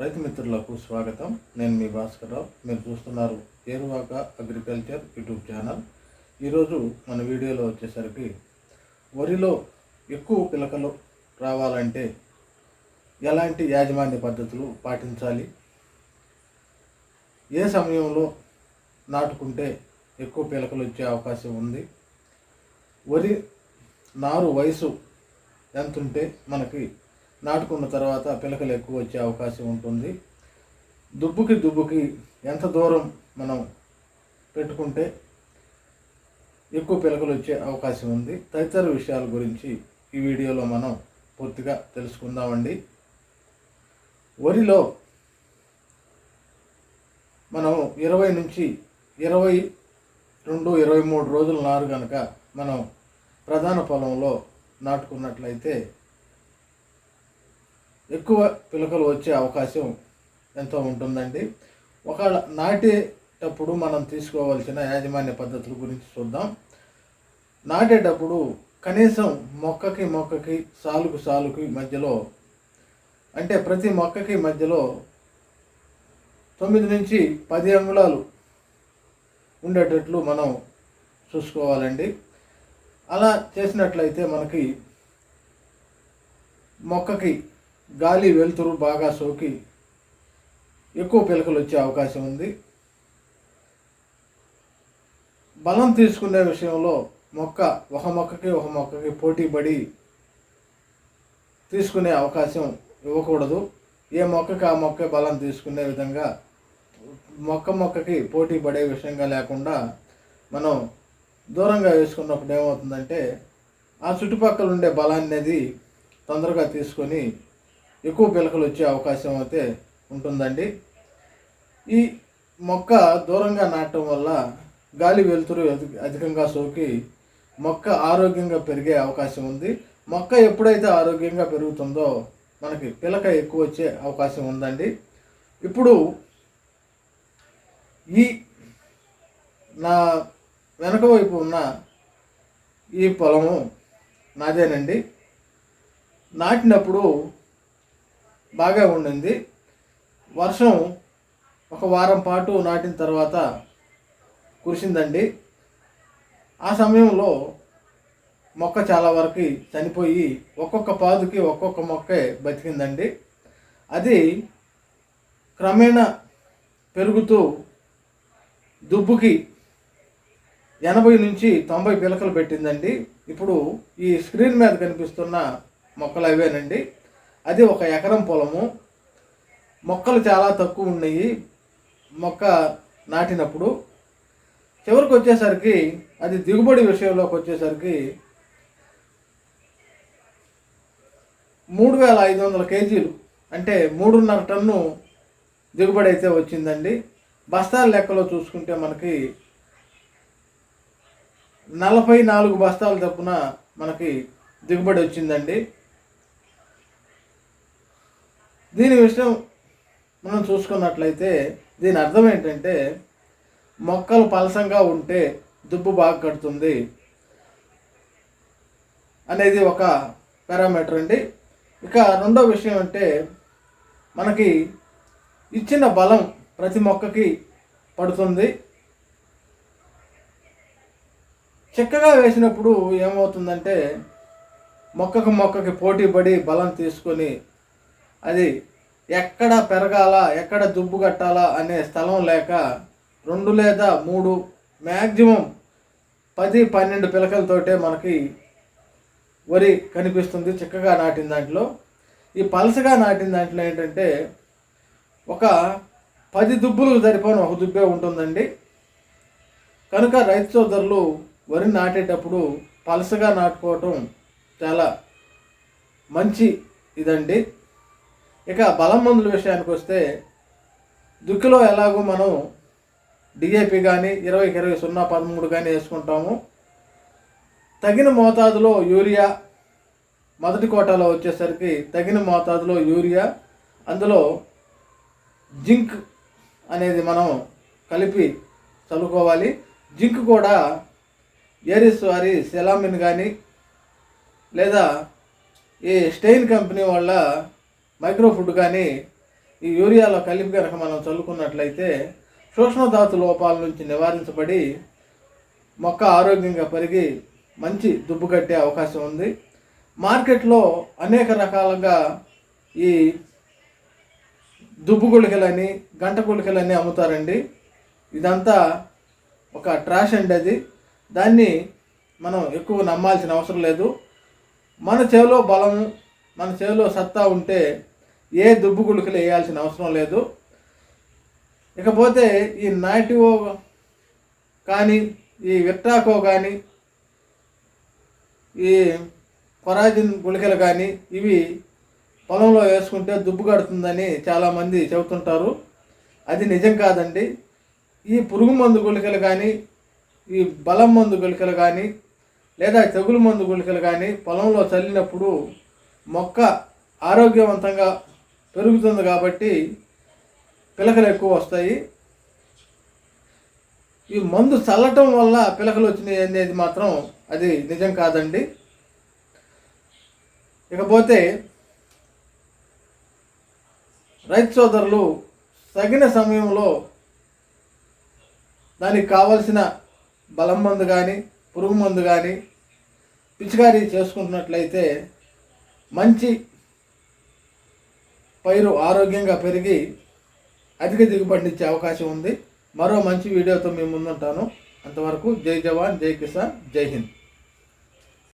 రైతు మిత్రులకు స్వాగతం. నేను మీ భాస్కర్రావు మీరు చూస్తున్నారు ఏరువాక అగ్రికల్చర్ యూట్యూబ్ ఛానల్. ఈరోజు మన వీడియోలో వచ్చేసరికి వరిలో ఎక్కువ పిలకలు రావాలంటే ఎలాంటి యాజమాన్య పద్ధతులు పాటించాలి? ఏ సమయంలో నాటుకుంటే ఎక్కువ పిలకలు వచ్చే అవకాశం ఉంది? వరి నారు వయసు ఎంత ఉంటే మనకి నాటుకున్న తర్వాత పిలకలు ఎక్కువ వచ్చే అవకాశం ఉంటుంది. దుబ్బుకి దుబ్బుకి ఎంత దూరం మనం పెట్టుకుంటే ఎక్కువ పిలకలు వచ్చే అవకాశం ఉంది. తదితర విషయాల గురించి ఈ వీడియోలో మనం పూర్తిగా తెలుసుకుందామండి. వరిలో మనం ఇరవై నుంచి ఇరవై రెండు ఇరవై మూడు రోజుల నారు కనుక మనం ప్రధాన పొలంలో నాటుకున్నట్లయితే ఎక్కువ పిలకలు వచ్చే అవకాశం ఎంతో ఉంటుందండి. ఒక నాటేటప్పుడు మనం తీసుకోవాల్సిన యాజమాన్య పద్ధతుల గురించి చూద్దాం. నాటేటప్పుడు కనీసం మొక్కకి మొక్కకి సాలుకు సాలుకి మధ్యలో అంటే ప్రతి మొక్కకి మధ్యలో తొమ్మిది నుంచి పది అంగుళాలు ఉండేటట్లు మనం చూసుకోవాలండి. అలా చేసినట్లయితే మనకి మొక్కకి గాలి వెలుతురు బాగా సోకి ఎక్కువ పిలకలు వచ్చే అవకాశం ఉంది. బలం తీసుకునే విషయంలో మొక్క ఒక మొక్కకి ఒక మొక్కకి పోటీ పడి తీసుకునే అవకాశం ఇవ్వకూడదు. ఏ మొక్కకి ఆ మొక్క బలం తీసుకునే విధంగా మొక్క మొక్కకి పోటీ పడే విషయంగా లేకుండా మనం దూరంగా వేసుకున్నప్పుడు ఏమవుతుందంటే ఆ చుట్టుపక్కల ఉండే బలాన్ని అనేది తొందరగా తీసుకొని ఎక్కువ పిలకలు వచ్చే అవకాశం అయితే ఉంటుందండి. ఈ మొక్క దూరంగా నాటడం వల్ల గాలి వెలుతురు అధికంగా సోకి మొక్క ఆరోగ్యంగా పెరిగే అవకాశం ఉంది. మొక్క ఎప్పుడైతే ఆరోగ్యంగా పెరుగుతుందో మనకి పిలక ఎక్కువ వచ్చే అవకాశం ఉందండి. ఇప్పుడు ఈ నా వెనక వైపు ఉన్న ఈ పొలము నాదేనండి. నాటినప్పుడు బాగా ఉండింది. వర్షం ఒక వారం పాటు నాటిన తర్వాత కురిసిందండి. ఆ సమయంలో మొక్క చాలా వరకు చనిపోయి ఒక్కొక్క పాదుకి ఒక్కొక్క మొక్కే బతికిందండి. అది క్రమేణా పెరుగుతూ దుబ్బుకి ఎనభై నుంచి తొంభై పిలకలు పెట్టిందండి. ఇప్పుడు ఈ స్క్రీన్ మీద కనిపిస్తున్న మొక్కలు అవేనండి. అది ఒక ఎకరం పొలము. మొక్కలు చాలా తక్కువ ఉన్నాయి. మొక్క నాటినప్పుడు చివరికి వచ్చేసరికి అది దిగుబడి విషయంలోకి వచ్చేసరికి మూడు వేల ఐదు వందల కేజీలు అంటే మూడున్నర టన్ను దిగుబడి అయితే వచ్చిందండి. బస్తాల లెక్కలో చూసుకుంటే మనకి నలభై నాలుగు బస్తాల తప్పున మనకి దిగుబడి వచ్చిందండి. దీని విషయం మనం చూసుకున్నట్లయితే దీని అర్థం ఏంటంటే మొక్కలు పలసంగా ఉంటే దుబ్బు బాగా కడుతుంది అనేది ఒక పారామీటర్ అండి. ఇక రెండో విషయం అంటే మనకి ఇచ్చిన బలం ప్రతి మొక్కకి పడుతుంది. చిక్కగా వేసినప్పుడు ఏమవుతుందంటే మొక్కకు మొక్కకి పోటీ పడి బలం తీసుకొని అది ఎక్కడ పెరగాల ఎక్కడ దుబ్బు కట్టాలా అనే స్థలం లేక రెండు లేదా మూడు మ్యాక్సిమం పది పన్నెండు పిలకలతోటే మనకి వరి కనిపిస్తుంది చిక్కగా నాటిన దాంట్లో. ఈ పలసగా నాటిన దాంట్లో ఏంటంటే ఒక పది దుబ్బులు సరిపోయిన ఒక దుబ్బే ఉంటుందండి. కనుక రైతు సోదరులు వరి నాటేటప్పుడు పలసగా నాటుకోవటం చాలా మంచి ఇదండి. ఇక బలం మందుల విషయానికి వస్తే దుక్కిలో ఎలాగో మనం డిఏపి కానీ ఇరవైకి ఇరవై సున్నా పదమూడు కానీ వేసుకుంటాము. తగిన మోతాదులో యూరియా మొదటి కోటాలో వచ్చేసరికి తగిన మోతాదులో యూరియా అందులో జింక్ అనేది మనం కలిపి చల్లుకోవాలి. జింక్ కూడా ఏరిస్ వారి సెలామిన్ కానీ లేదా ఈ స్టెయిన్ కంపెనీ వాళ్ళ మైక్రో ఫుడ్ కానీ ఈ యూరియాలో కలిపి కనుక మనం చల్లుకున్నట్లయితే సూక్ష్మధాతు లోపాల నుంచి నివారించబడి మొక్క ఆరోగ్యంగా పెరిగి మంచి దుబ్బు కట్టే అవకాశం ఉంది. మార్కెట్లో అనేక రకాలుగా ఈ దుబ్బు గుళికలని గంట గుళికలని అమ్ముతారండి. ఇదంతా ఒక ట్రాష్ అండి అది. దాన్ని మనం ఎక్కువ నమ్మాల్సిన అవసరం లేదు. మన చేలో బలం మన చేతిలో సత్తా ఉంటే ఏ దుబ్బు గుళికలు వేయాల్సిన అవసరం లేదు. ఇకపోతే ఈ నాటివో కానీ ఈ విట్రాకో కానీ ఈ కొరాజిన్ గుళికలు కానీ ఇవి పొలంలో వేసుకుంటే దుబ్బు కడుతుందని చాలామంది చెబుతుంటారు. అది నిజం కాదండి. ఈ పురుగు మందు గుళికలు కానీ ఈ బలం మందు గుళికలు కానీ లేదా తెగులు మందు గుళికలు కానీ పొలంలో చల్లినప్పుడు మొక్క ఆరోగ్యవంతంగా పెరుగుతుంది కాబట్టి పిలకలు ఎక్కువ వస్తాయి. ఈ మందు చల్లటం వల్ల పిలకలు వచ్చినాయి అనేది మాత్రం అది నిజం కాదండి. ఇకపోతే రైతు సోదరులు తగిన సమయంలో దానికి కావలసిన బలం మందు కానీ పురుగు మందు కానీ పిచికారీ చేసుకుంటున్నట్లయితే మంచి పైరు ఆరోగ్యంగా పెరిగి అధిక దిగుబడినిచ్చే అవకాశం ఉంది. మరో మంచి వీడియోతో మేము ముందుంటాను. అంతవరకు జై జవాన్ జై కిసాన్ జై హింద్.